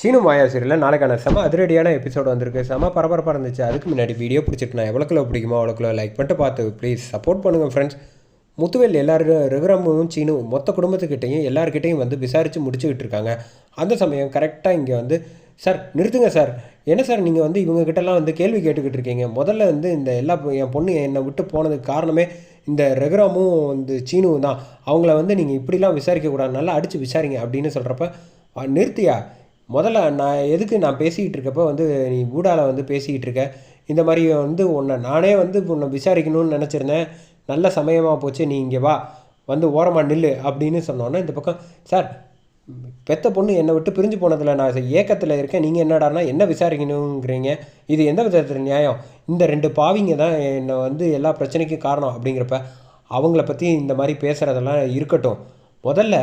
சீனு மாயா சீரியலில். நாளைக்கான செம அதிரடியான எபிசோடு வந்திருக்கு. செம பரபரப்பாக இருந்துச்சு. அதுக்கு முன்னாடி வீடியோ பிடிச்சிட்டு நான் எவ்வளோக்குள்ள பிடிக்குமோ அவ்வளோக்குள்ள லைக் பண்ணிட்டு பார்த்து ப்ளீஸ் சப்போர்ட் பண்ணுங்கள் ஃப்ரெண்ட்ஸ் முத்துவேல் எல்லாரும் ரகுராமும் சீனு மொத்த குடும்பத்துக்கிட்டையும் எல்லாருக்கிட்டையும் வந்து விசாரித்து முடிச்சுக்கிட்டு இருக்காங்க. அந்த சமயம் கரெக்டாக இங்கே வந்து சார் நிறுத்துங்க சார் என்ன சார் நீங்கள் வந்து இவங்ககிட்டலாம் வந்து கேள்வி கேட்டுக்கிட்டு இருக்கீங்க? முதல்ல வந்து இந்த எல்லா என் பொண்ணு என்னை விட்டு போனதுக்கு காரணமே இந்த ரகுராமும் வந்து சீனுவும் தான். அவங்கள வந்து நீங்கள் இப்படிலாம் விசாரிக்கக்கூடாது. நல்லா அடித்து விசாரிங்க அப்படின்னு சொல்கிறப்ப நிறுத்தியா? முதல்ல நான் எதுக்கு நான் பேசிக்கிட்டு இருக்கப்போ வந்து நீ ஊடால வந்து பேசிக்கிட்டு இருக்க? இந்த மாதிரி வந்து உன்னை நானே வந்து உன்னை விசாரிக்கணும்னு நினச்சிருந்தேன். நல்ல சமயமாக போச்சு நீ இங்கே வா. வந்து ஓரமாக நில்லு அப்படின்னு சொன்னோன்னே இந்த பக்கம் சார் பெத்த பொண்ணு என்னை விட்டு பிரிஞ்சு போனதில் நான் ஏக்கத்தில் இருக்கேன். நீங்கள் என்னடான்னா என்ன விசாரிக்கணுங்கிறீங்க இது எந்த விதத்தில் நியாயம்? இந்த ரெண்டு பாவிங்க தான் என்னை வந்து எல்லா பிரச்சனைக்கும் காரணம். அப்படிங்கிறப்ப அவங்கள பற்றி இந்த மாதிரி பேசுகிறதெல்லாம் இருக்கட்டும். முதல்ல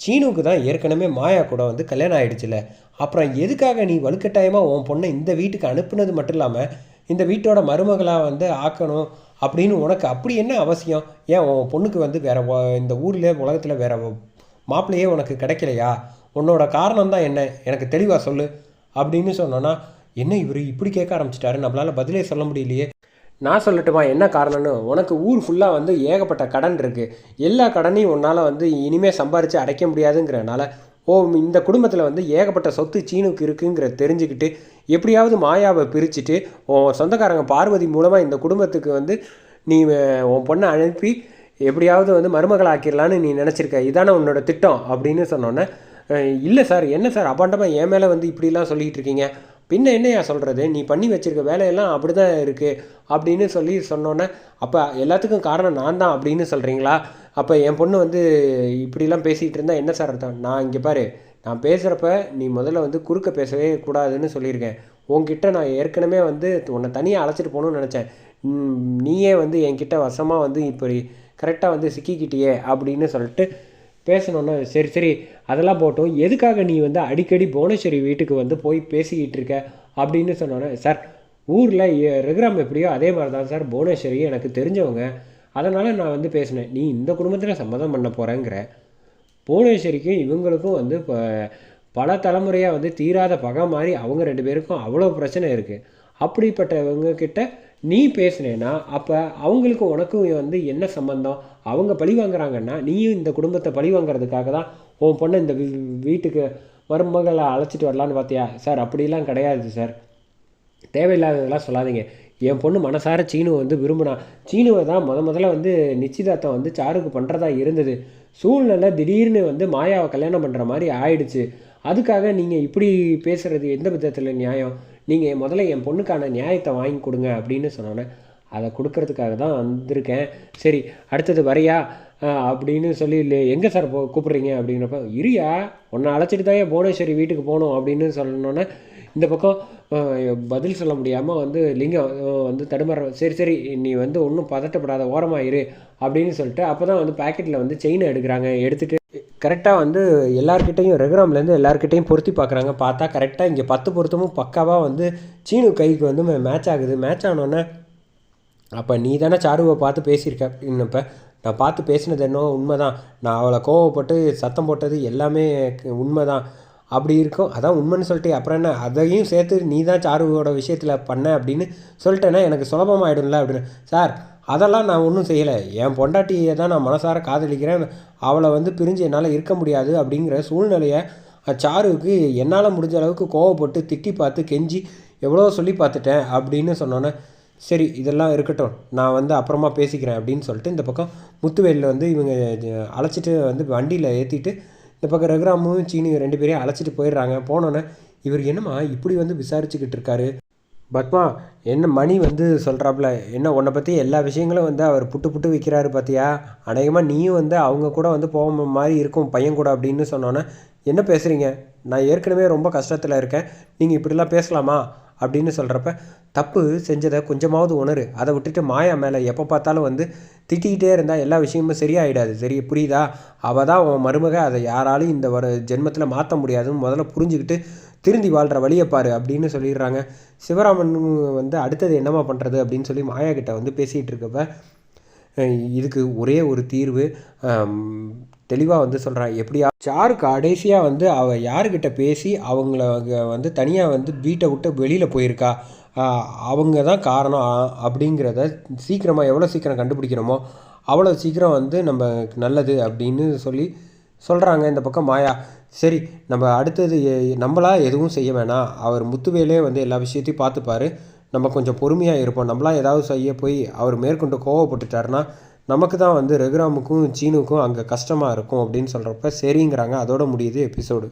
சீனுக்கு தான் ஏற்கனவே மாயா கூட வந்து கல்யாணம் ஆகிடுச்சுல அப்புறம் எதுக்காக நீ வலுக்கட்டாயமாக உன் பொண்ணை இந்த வீட்டுக்கு அனுப்புனது மட்டும் இல்லாமல் இந்த வீட்டோட மருமகளாக வந்து ஆக்கணும் அப்படின்னு உனக்கு அப்படி என்ன அவசியம்? ஏன் உன் பொண்ணுக்கு வந்து வேற இந்த ஊரில் உலகத்தில் வேறு மாப்பிள்ளையே உனக்கு கிடைக்கலையா? உன்னோட காரணம் தான் என்ன? எனக்கு தெளிவாக சொல்லு அப்படின்னு சொன்னோன்னா என்ன இவர் இப்படி கேட்க ஆரம்பிச்சிட்டாரு? நம்மளால் பதிலே சொல்ல முடியலையே. நான் சொல்லட்டுமா என்ன காரணம்னு? உனக்கு ஊர் ஃபுல்லாக வந்து ஏகப்பட்ட கடன் இருக்குது எல்லா கடனையும் உன்னால் வந்து இனிமேல் சம்பாரித்து அடைக்க முடியாதுங்கிறனால ஓ இந்த குடும்பத்தில் வந்து ஏகப்பட்ட சொத்து சீனுக்கு இருக்குங்கிற தெரிஞ்சுக்கிட்டு எப்படியாவது மாயாவை பிரிச்சுட்டு உன் சொந்தக்காரங்க பார்வதி மூலமாக இந்த குடும்பத்துக்கு வந்து நீ உன் பொண்ணை அனுப்பி எப்படியாவது வந்து மருமகள் ஆக்கிடலான்னு நீ நினச்சிருக்க. இதானே உன்னோட திட்டம் அப்படின்னு சொன்னோன்னே இல்லை சார் என்ன சார்? அபாண்டமாக என் மேலே வந்து இப்படிலாம் சொல்லிகிட்டு இருக்கீங்க. பின்ன என்னையா சொல்கிறது நீ பண்ணி வச்சுருக்க வேலையெல்லாம் அப்படி தான் இருக்குது அப்படின்னு சொல்லி சொன்னோன்னே அப்போ எல்லாத்துக்கும் காரணம் நான் தான் அப்படின்னு சொல்கிறீங்களா அப்போ என் பொண்ணு வந்து இப்படிலாம் பேசிகிட்டு இருந்தால் என்ன சார் அர்த்தம்? நான் இங்கே பாரு நான் பேசுகிறப்ப நீ முதல்ல வந்து குறுக்க பேசவே கூடாதுன்னு சொல்லியிருக்கேன். உங்ககிட்ட நான் ஏற்கனவே வந்து உன்னை தனியாக அழைச்சிட்டு போகணும்னு நினச்சேன். நீயே வந்து என்கிட்ட வசமாக வந்து இப்படி கரெக்டாக வந்து சிக்கிக்கிட்டியே அப்படின்னு சொல்லிட்டு பேசணுன்னா சரி சரி அதெல்லாம் போட்டோம். எதுக்காக நீ வந்து அடிக்கடி புவனேஸ்வரி வீட்டுக்கு வந்து போய் பேசிக்கிட்டு இருக்க? அப்படின்னு சொன்னோன்னே சார் ஊரில் ரெகுராம் எப்படியோ அதே மாதிரி தான் சார். புவனேஸ்வரி எனக்கு தெரிஞ்சவங்க. அதனால் நான் வந்து பேசினேன். நீ இந்த குடும்பத்தில் சம்மதம் பண்ண போகிறேங்கிற புவனேஸ்வரிக்கும் இவங்களுக்கும் வந்து இப்போ பல தலைமுறையாக வந்து தீராத பகை மாதிரி அவங்க ரெண்டு பேருக்கும் அவ்வளோ பிரச்சனை இருக்குது அப்படிப்பட்டவங்க கிட்ட நீ பேசுனேன்னா அப்போ அவங்களுக்கு உனக்கும் வந்து என்ன சம்பந்தம்? அவங்க பழி வாங்குறாங்கன்னா நீயும் இந்த குடும்பத்தை பழி வாங்குறதுக்காக தான் உன் பொண்ணை இந்த வீட்டுக்கு மருமகளை அழைச்சிட்டு வரலான்னு பார்த்தியா சார் அப்படிலாம் கிடையாது சார். தேவையில்லாததெல்லாம் சொல்லாதீங்க. என் பொண்ணு மனசார சீனு வந்து விரும்பினா சீனுவை தான் முத முதல்ல வந்து நிச்சயதார்த்தம் வந்து சாருக்கு பண்ணுறதா இருந்தது. சூழ்நிலை திடீர்னு வந்து மாயாவை கல்யாணம் பண்ணுற மாதிரி ஆயிடுச்சு. அதுக்காக நீங்கள் இப்படி பேசுகிறது எந்த விதத்தில் நியாயம்? நீங்கள் முதல்ல என் பொண்ணுக்கான நியாயத்தை வாங்கி கொடுங்க அப்படின்னு சொன்னோன்னே அதை கொடுக்கறதுக்காக தான் வந்திருக்கேன். சரி அடுத்தது வரையா? அப்படின்னு சொல்லி இல்லை எங்கே சார் போ கூப்பிட்றீங்க அப்படிங்கிறப்ப இரியா உன்னை அழைச்சிட்டு தான் ஏன் புவனேஸ்வரி வீட்டுக்கு போகணும் அப்படின்னு சொன்னோன்னே இந்த பக்கம் பதில் சொல்ல முடியாமல் வந்து லிங்கம் வந்து தடுமாற சரி சரி நீ வந்து ஒன்றும் பதட்டப்படாத ஓரமாக இரு அப்படின்னு சொல்லிட்டு அப்போ தான் வந்து பாக்கெட்டில் வந்து செயினை எடுக்கிறாங்க எடுத்துகிட்டு கரெக்டாக வந்து எல்லார்கிட்டையும் ரெகுராம்லேருந்து எல்லார்கிட்டையும் பொருத்தி பார்க்குறாங்க பார்த்தா கரெக்டாக இங்கே பத்து பொருத்தமும் பக்காவாக வந்து சீனு கைக்கு வந்து மேட்ச் ஆகுது. மேட்ச் ஆனோடனே அப்போ நீ தானே சாருவை பார்த்து பேசியிருக்க? இன்னப்போ நான் பார்த்து பேசினது என்ன உண்மைதான். நான் அவளை கோவப்பட்டு சத்தம் போட்டது எல்லாமே உண்மைதான். அப்படி இருக்கும். அதான் உண்மைன்னு சொல்லிட்டு அப்புறம் என்ன? அதையும் சேர்த்து நீ தான் சாருவோட விஷயத்தில் பண்ண அப்படின்னு சொல்லிட்டேன்னா எனக்கு சுலபமாயிடும்ல அப்படின்னு. சார் அதெல்லாம் நான் ஒன்றும் செய்யலை. என் பொண்டாட்டியை தான் நான் மனசார காதலிக்கிறேன். அவளை வந்து பிரிஞ்சு என்னால் இருக்க முடியாது அப்படிங்கிற சூழ்நிலையை சாருவுக்கு என்னால் முடிஞ்ச அளவுக்கு கோவப்பட்டு திட்டி பார்த்து கெஞ்சி எவ்வளோ சொல்லி பார்த்துட்டேன் அப்படின்னு சொன்னோன்னே சரி இதெல்லாம் இருக்கட்டும். நான் வந்து அப்புறமா பேசிக்கிறேன் அப்படின்னு சொல்லிட்டு இந்த பக்கம் முத்துவேலில் வந்து இவங்க அழைச்சிட்டு வந்து வண்டியில் ஏற்றிட்டு இந்த பக்கம் ரகுராமும் சீனியும் ரெண்டு பேரையும் அழைச்சிட்டு போயிடுறாங்க. போனோன்னே இவர் என்னம்மா இப்படி வந்து விசாரிச்சுக்கிட்டு இருக்காரு? பத்மா என்ன மணி வந்து சொல்கிறாப்புல என்ன உன்னை பற்றி எல்லா விஷயங்களும் வந்து அவர் புட்டு புட்டு விற்கிறாரு பார்த்தியா அநேகமாக நீயும் வந்து அவங்க கூட வந்து போக மாதிரி இருக்கும் பையன் கூட அப்படின்னு சொன்னோன்னே என்ன பேசுகிறீங்க நான் ஏற்கனவே ரொம்ப கஷ்டத்தில் இருக்கேன். நீங்கள் இப்படிலாம் பேசலாமா? அப்படின்னு சொல்கிறப்ப தப்பு செஞ்சதை கொஞ்சமாவது உணரு. அதை விட்டுட்டு மாயா மேலே எப்போ பார்த்தாலும் வந்து திட்டிக்கிட்டே இருந்தால் எல்லா விஷயமும் சரியாயிடாது. சரி புரியுதா? அவள் தான் உன் மருமக. அதை யாராலும் இந்த வர ஜென்மத்தில் மாற்ற முடியாதுன்னு முதல்ல புரிஞ்சுக்கிட்டு திருந்தி வாழ்கிற வழியை பாரு அப்படின்னு சொல்லிடுறாங்க. சிவராமன் வந்து அடுத்தது என்னம்மா பண்ணுறது அப்படின்னு சொல்லி மாயா கிட்ட வந்து பேசிகிட்டு இருக்கப்ப இதுக்கு ஒரே ஒரு தீர்வு தெளிவாக வந்து சொல்கிறான் எப்படியா? சாரு கடைசியாக வந்து அவள் யாருக்கிட்ட பேசி அவங்கள வந்து தனியாக வந்து வீட்டை விட்டு வெளியில் போயிருக்கா. அவங்க தான் காரணம் அப்படிங்கிறத சீக்கிரமாக எவ்வளோ சீக்கிரம் கண்டுபிடிக்கிறோமோ அவ்வளோ சீக்கிரம் வந்து நம்ம நல்லது அப்படின்னு சொல்லி சொல்கிறாங்க இந்த பக்கம் மாயா. சரி நம்ம அடுத்தது நம்மளா எதுவும் செய்ய வேணாம். அவர் முத்துவேலே வந்து எல்லா விஷயத்தையும் பார்த்துப்பாரு. நம்ம கொஞ்சம் பொறுமையாக இருப்போம். நம்மளா ஏதாவது செய்ய போய் அவர் மேற்கொண்டு கோவப்பட்டுட்டாருன்னா நமக்கு தான் வந்து ரகுராமுக்கும் சீனுக்கும் அங்கே கஷ்டமாக இருக்கும் அப்படின்னு சொல்கிறப்ப சரிங்கிறாங்க. அதோட முடியுது எபிசோடு